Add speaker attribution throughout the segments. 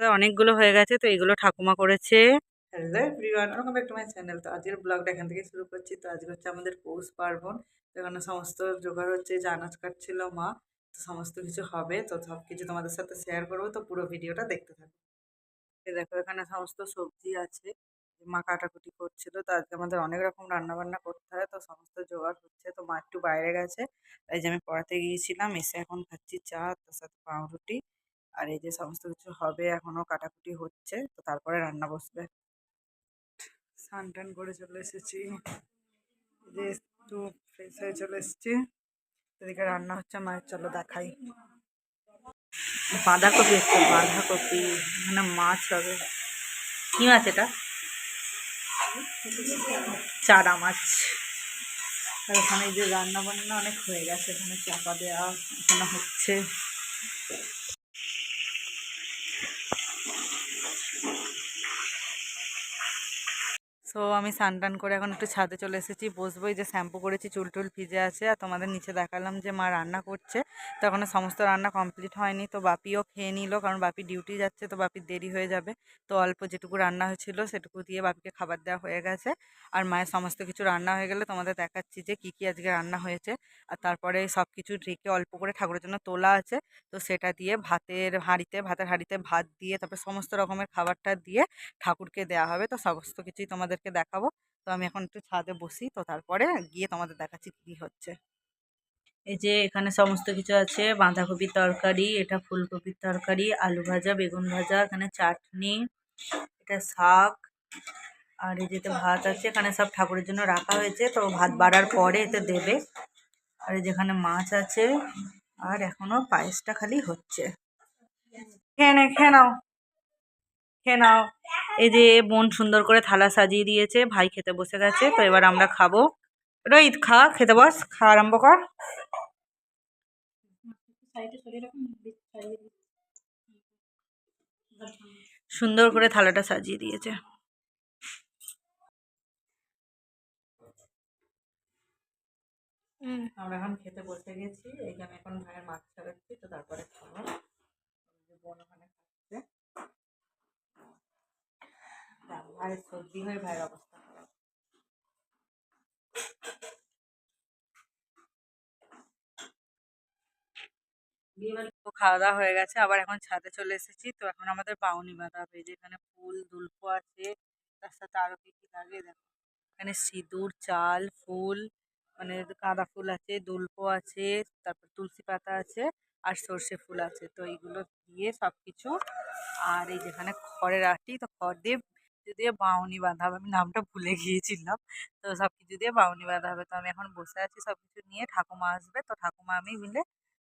Speaker 1: অনেকগুলো হয়ে গেছে তো এগুলো ঠাকুমা করেছে।
Speaker 2: Hello everyone welcome back to my channel তো আজকের ব্লগটা এখান থেকে শুরু করছি। তো আজকে হচ্ছে আমাদের পৌষ পার্বণ। তো এখানে সমস্ত জোগাড় হচ্ছে যে আনাজ কাটছিল মা তো সমস্ত কিছু হবে। তো সব কিছু তোমাদের সাথে শেয়ার করব। তো পুরো ভিডিওটা দেখতে থাকো। এই দেখো এখানে সমস্ত সবজি আছে। মা কাটাকুটি করছিল, তো আজকে আমাদের অনেক রকম রান্না বান্না করতে হয়, তো সমস্ত জোগাড় হচ্ছে। তো মা একটু বাইরে গেছে, এই যে আমি পড়াতে গিয়েছিলাম, এসে এখন খাচ্ছি চা, তার সাথে পাউরুটি, আর এই যে সমস্ত কিছু হবে এখনও কাটাকুটি হচ্ছে, তো তারপরে রান্না বসবে। স্নান টান করে চলে এসেছি। যে একটু ফ্রেশ হয়ে চলে এসেছি। এদিকে রান্না হচ্ছে মায়ের চলো দেখাই। বাঁধাকপি হচ্ছে বাঁধাকপি, এখানে মাছ হবে। কি মাছ এটা? চারা মাছ। আর ওখানে যে রান্না বান্না অনেক হয়ে গেছে, এখানে চাপা দেওয়া এখানে হচ্ছে। সো আমি স্নান টান করে এখন একটু ছাদে চলে এসেছি। বসবো যে শ্যাম্পু করেছি, চুল টুল ভিজে আছে। আর তোমাদের নিচে দেখালাম যে মা রান্না করছে। তো এখনও সমস্ত রান্না কমপ্লিট হয়নি। তো বাপিও খেয়ে নিল, কারণ বাপি ডিউটি যাচ্ছে, তো বাপির দেরি হয়ে যাবে। তো অল্প যেটুকু রান্না হয়েছিল, সেটুকু দিয়ে বাপিকে খাবার দেওয়া হয়ে গেছে। আর মায়ের সমস্ত কিছু রান্না হয়ে গেলে তোমাদের দেখাচ্ছি যে কী কী আজকে রান্না হয়েছে। আর তারপরে সব কিছু ঢেকে অল্প করে ঠাকুরের জন্য তোলা আছে। তো সেটা দিয়ে ভাতের হাঁড়িতে ভাতের হাঁড়িতে ভাত দিয়ে, তারপর সমস্ত রকমের খাবারটা দিয়ে ঠাকুরকে দেওয়া হবে। তো সমস্ত কিছুই তোমাদেরকে দেখাবো। তো আমি এখন একটু ছাদে বসি। তো তারপরে গিয়ে তোমাদের দেখাচ্ছি কী হচ্ছে। এই যে এখানে সমস্ত কিছু আছে। বাঁধাকপির তরকারি, এটা ফুলকপির তরকারি, আলু ভাজা, বেগুন ভাজা, এখানে চাটনি, এটা শাক, আর এই যেতে ভাত আছে। এখানে সব ঠাকুরের জন্য রাখা হয়েছে। তো ভাত বাড়ার পরে এতে দেবে। আর এই যেখানে মাছ আছে। আর এখনও পায়েসটা খালি হচ্ছে। খেয়ে নে, খেয়ে নাও। খেয়ে নাও। এই যে বোন সুন্দর করে থালা সাজিয়ে দিয়েছে, ভাই খেতে বসে গেছে, তো এবার আমরা খাব। রোহিত, খা, খেতে বস খাওয়া আরম্ভ কর। সুন্দর করে থালাটা সাজিয়ে দিয়েছে। আমরা এখন খেতে বসে গেছি এইখানে এখন ভাইয়ের মাছ ছাড়াচ্ছি, তো তারপরে খাব। বোন ওখানে ভাইয়ের সর্দি হয়ে ভাইয়ের অবস্থা খারাপ। খাওয়া দাওয়া হয়ে গেছে, আবার এখন ছাদে চলে এসেছি। তো এখন আমাদের বাউনি বাঁধা হবে এই যে এখানে ফুল, দুল্প আছে। তার সাথে আরও কি কি লাগে দেখো। এখানে সিঁদুর, চাল, ফুল মানে গাঁদা ফুল আছে, দুলপো আছে, তারপর তুলসী পাতা আছে, আর সর্ষে ফুল আছে। তো এইগুলো দিয়ে সব কিছু আর এই যেখানে খড়ের আটি, তো খড় দিয়ে কিছু দিয়ে বাউনি বাঁধা হবে। আমি নামটা ভুলে গিয়েছিলাম। তো সব কিছু দিয়ে বাউনি বাঁধা হবে। তো আমি এখন বসে আছি, সব কিছু নিয়ে ঠাকুমা আসবে। তো ঠাকুমা আমি মিলে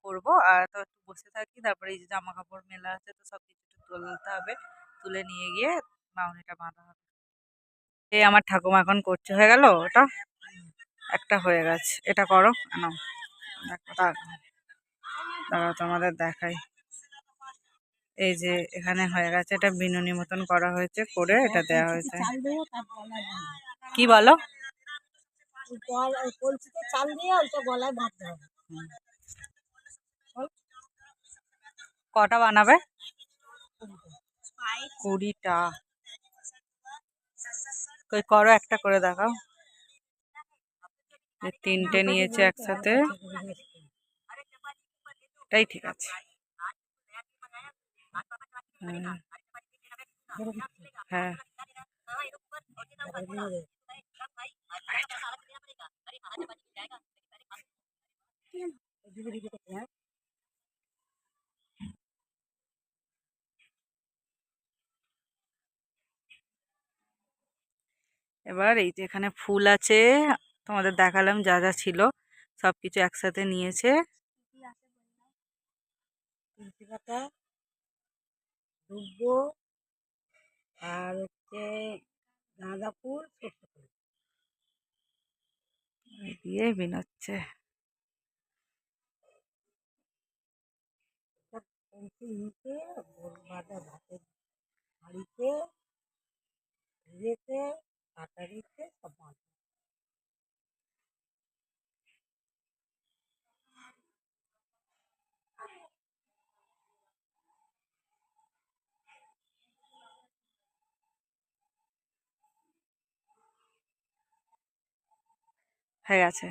Speaker 2: করব। আর তো একটু বসে থাকি। তারপরে এই যে জামা কাপড় মেলা আছে, তো সব কিছু তুলতে হবে। তুলে নিয়ে গিয়ে বাউনিটা বাঁধা হবে। এই আমার ঠাকুমা এখন করছে। হয়ে গেল ওটা? একটা হয়ে গেছে। এটা করো। নাও। দেখো তোমাদের দেখাই। এই যে এখানে হয়ে গেছে, এটা বিনুনি মতন করা হয়েছে, করে এটা দেওয়া হয়েছে। কি বলো? কটা বানাবে? কুড়িটা। করো একটা করে দেখাও। তিনটে নিয়েছে একসাথে। এটাই ঠিক আছে। হুম। হ্যাঁ। এবার এই যে এখানে ফুল আছে তোমাদের দেখালাম যা যা ছিল সব কিছু একসাথে নিয়েছে।
Speaker 3: পাতা দুব্বো আর হচ্ছে গাঁদা ফুল ফুল
Speaker 2: দিয়ে বিনোচ্ছে।
Speaker 3: বাঁধা ভাতের হাঁড়িতে কাটারিতে সব বাঁধা।
Speaker 2: হয়ে গেছে।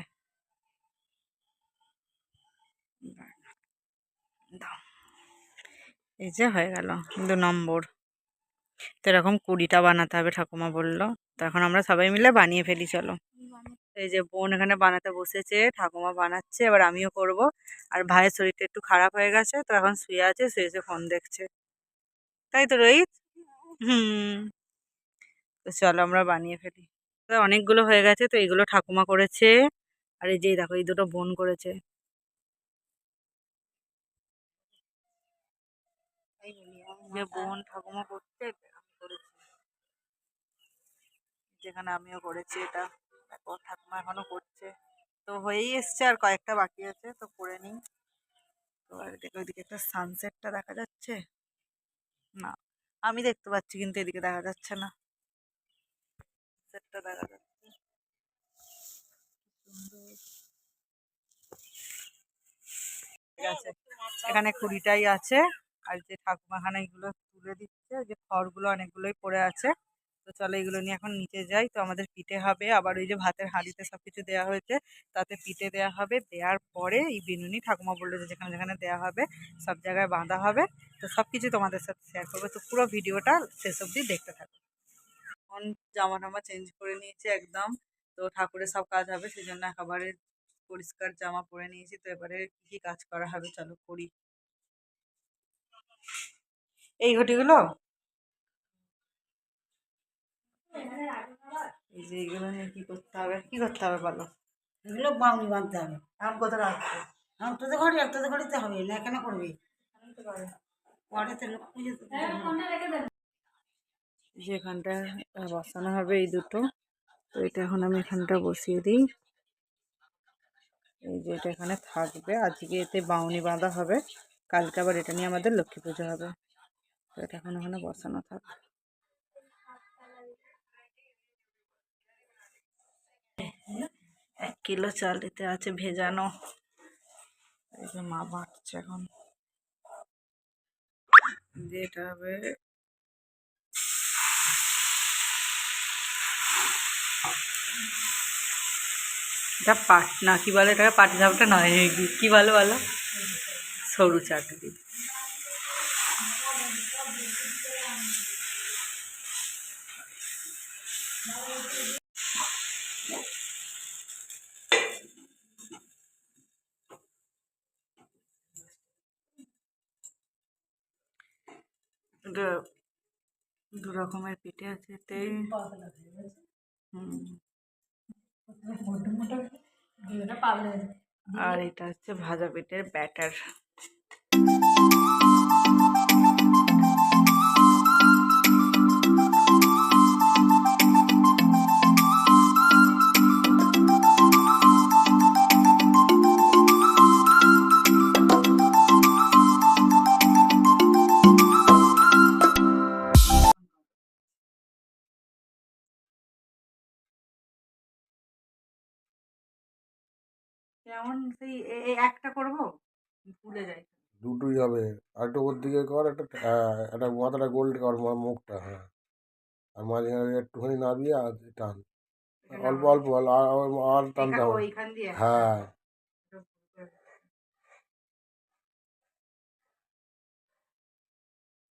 Speaker 2: এই যে হয়ে গেল দু নম্বর। তো এরকম কুড়িটা বানাতে হবে, ঠাকুমা বলল। তো এখন আমরা সবাই মিলে বানিয়ে ফেলি, চলো। এই যে বোন এখানে বানাতে বসেছে, ঠাকুমা বানাচ্ছে, এবার আমিও করব। আর ভাইয়ের শরীরটা একটু খারাপ হয়ে গেছে, তো এখন শুয়ে আছে, শুয়ে শুয়ে ফোন দেখছে। তাই তো রোহিত? হুম। তো চলো আমরা বানিয়ে ফেলি। অনেকগুলো হয়ে গেছে, তো এগুলো ঠাকুমা করেছে। আর এই যে দেখো, এই দুটো বোন করেছে। বোন ঠাকুমা করছে যেখানে আমিও করেছি এটা। দেখো, ঠাকুমা এখনও করছে। তো হয়েই এসছে আর কয়েকটা বাকি আছে, তো করে নিই। তো ওইদিকে একটা সানসেটটা দেখা যাচ্ছে। না, আমি দেখতে পাচ্ছি, কিন্তু এদিকে দেখা যাচ্ছে না। সানসেটটা দেখা যাচ্ছে এখানে কুড়িটাই আছে, আর যে ঠাকুমা এখানে এগুলো তুলে দিচ্ছে, যে খড়গুলো অনেকগুলোই পড়ে আছে। তো চলো এগুলো নিয়ে এখন নিচে যাই, তো আমাদের পিঠে হবে, আবার ওই যে ভাতের হাঁড়িতে সব কিছু দেওয়া হয়েছে, তাতে পিঠে দেওয়া হবে। দেওয়ার পরে এই বিনুনি ঠাকুমা বলল যে যেখানে যেখানে দেওয়া হবে, সব জায়গায় বাঁধা হবে। তো সব কিছু তোমাদের সাথে শেয়ার করব। তো পুরো ভিডিওটা শেষ অবধি দেখতে থাকো। এখন জামা টামা চেঞ্জ করে নিয়েছি একদম। তো ঠাকুরের সব কাজ হবে সেই জন্য একেবারে পরিষ্কার জামা পরে নিয়েছি। তো এবারে কি কাজ করা হবে চলো করি। এই ঘটিগুলো? এই যে এইগুলো নিয়ে কি করতে হবে? কি করতে হবে বলো?
Speaker 3: এগুলো বাউনি বাঁধতে হবে।
Speaker 2: এখন কোথায় রাখব?
Speaker 3: এখন তোদের ঘরে তোদের ঘরেতে হবে, না এখানে করবি? পরে লোক পুজো
Speaker 2: এখানটা বসানো হবে এই দুটো। তো এটা এখন আমি এখানটা বসিয়ে দিই। এই যে এটা এখানে থাকবে। আজকে এতে বাউনি বাঁধা হবে। কালকে আবার এটা নিয়ে আমাদের লক্ষ্মী পুজো হবে। তো এটা এখন ওখানে বসানো থাকবে এক কিলো চাল এতে আছে ভেজানো। এই যে মা বাটছে এখন। দিয়ে এটা হবে এটা পাট না কি বলে এটা পাটি সাপটা নয় কি কি বলো বলো? সরু চাকরি দু- দু রকমের পিঠে আছে এতে হুম। আর এটা হচ্ছে ভাজা পেটের ব্যাটার সেই এ- এ একটা করব ভুলে যাই।
Speaker 4: দুটোই হবে। আর একটা ওর দিকে কর একটা একটা মাথাটা গোল কর মুখটা হ্যাঁ। আর মাঝখানে একটুখানি নাবিয়ে আর টান। অল্প অল্প আর টানতে হবে। হ্যাঁ।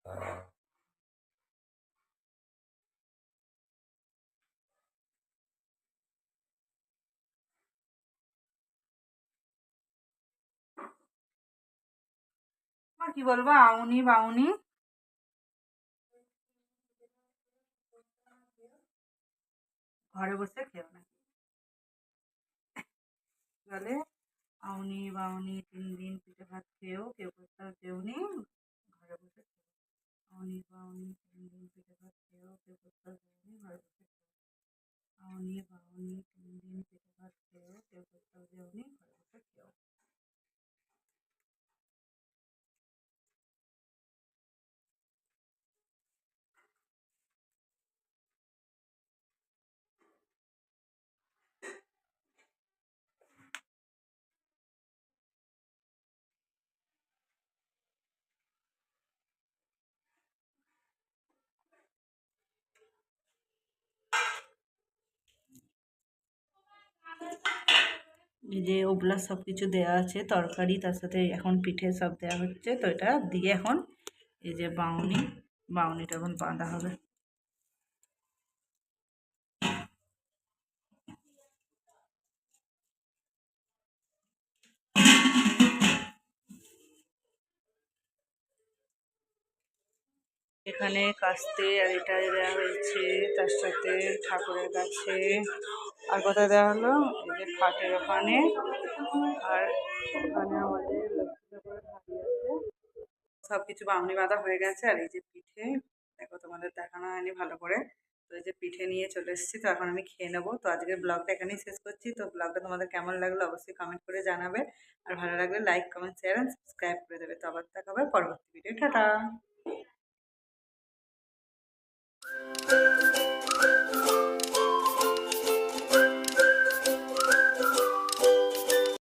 Speaker 4: হ্যাঁ।
Speaker 2: মা কি বলব আউনি বাউনি ঘরে বসে খেও না কি বলে আউনি বাউনি তিন দিন পিঠে ভাত খেয়েও কেউ কোথাও যেওনি ঘরে বসে খেও আউনি বাউনি তিন দিন পিঠে ভাত খেয়েও কেউ কোথাও যেওনি ঘরে বসে খেও আউনি বাউনি তিন দিন পিঠে ভাত খেয়েও কেউ কোথাও যেওনি ঘরে বসে খেও যে ওগুলা সব কিছু দেওয়া আছে, তরকারি, তার সাথে এখন পিঠে সব দেওয়া হচ্ছে। তো এটা দিয়ে এখন এই যে বাউনি, বাউনিটা এখন বাঁধা হবে। এখানে কাস্তে আর এটা দেওয়া হয়েছে, তার সাথে ঠাকুরের কাছে। আর কোথায় দেওয়া হলো? এই যে খাটের ওখানে। আর ওখানে আমাদের সব কিছু বামনি বাঁধা হয়ে গেছে, আর এই যে পিঠে, দেখো তোমাদের দেখানো হয়নি ভালো করে। তো এই যে পিঠে নিয়ে চলে এসেছি, তো এখন আমি খেয়ে নেব। তো আজকের ব্লগটা এখানেই শেষ করছি। তো ব্লগটা তোমাদের কেমন লাগল অবশ্যই কমেন্ট করে জানাবে। আর ভালো লাগলে like comment share and subscribe করে দেবে। তো আবার দেখা হবে পরবর্তী ভিডিও টাটা!